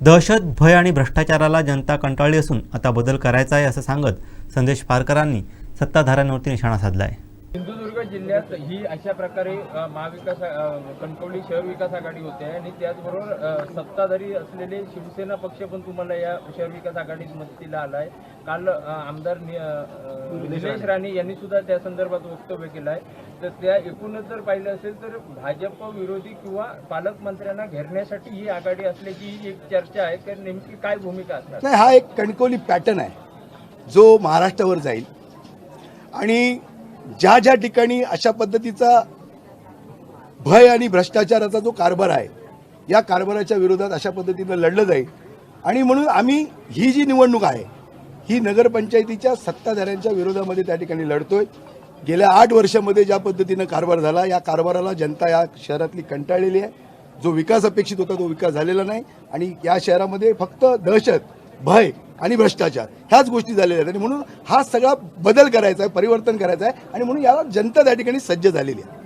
दहशत भय आणि भ्रष्टाचाराला जनता कंटाळली असून आता बदल करायचा आहे असं सांगत संदेश पारकरांनी सत्ताधाऱ्यांवरती निशाणा साधला आहे जिल्ह्यात ही अशा प्रकारे महाविकास कणकवली शहर विकास आघाडी होते आणि त्याचबरोबर सत्ताधारी असलेले शिवसेना पक्ष पण तुम्हाला या शहर विकास आघाडीत मदतीला आला आहे काल आमदार निलेश राणे यांनी सुद्धा त्या संदर्भात वक्तव्य केलं आहे तर त्या एकूणच जर पाहिलं असेल तर भाजप विरोधी किंवा पालकमंत्र्यांना घेरण्यासाठी ही आघाडी असल्याची ही एक चर्चा आहे. तर नेमकी काय भूमिका असणार? हा एक कणकवली पॅटर्न आहे. जो महाराष्ट्रावर जाईल. आणि ज्या ज्या ठिकाणी अशा पद्धतीचा भय आणि भ्रष्टाचाराचा जो कारभार आहे या कारभाराच्या विरोधात अशा पद्धतीनं लढलं जाईल. आणि म्हणून आम्ही ही जी निवडणूक आहे ही नगरपंचायतीच्या सत्ताधाऱ्यांच्या विरोधामध्ये त्या ठिकाणी लढतोय. गेल्या आठ वर्षामध्ये ज्या पद्धतीनं कारभार झाला या कारभाराला जनता या शहरातली कंटाळलेली आहे. जो विकास अपेक्षित होता तो विकास झालेला नाही. आणि या शहरामध्ये फक्त दहशत भय आणि भ्रष्टाचार. ह्याच गोष्टी झालेल्या आहेत. आणि म्हणून हा सगळा बदल करायचा आहे परिवर्तन करायचं आहे. आणि म्हणून याला जनता त्या ठिकाणी सज्ज झालेली आहे.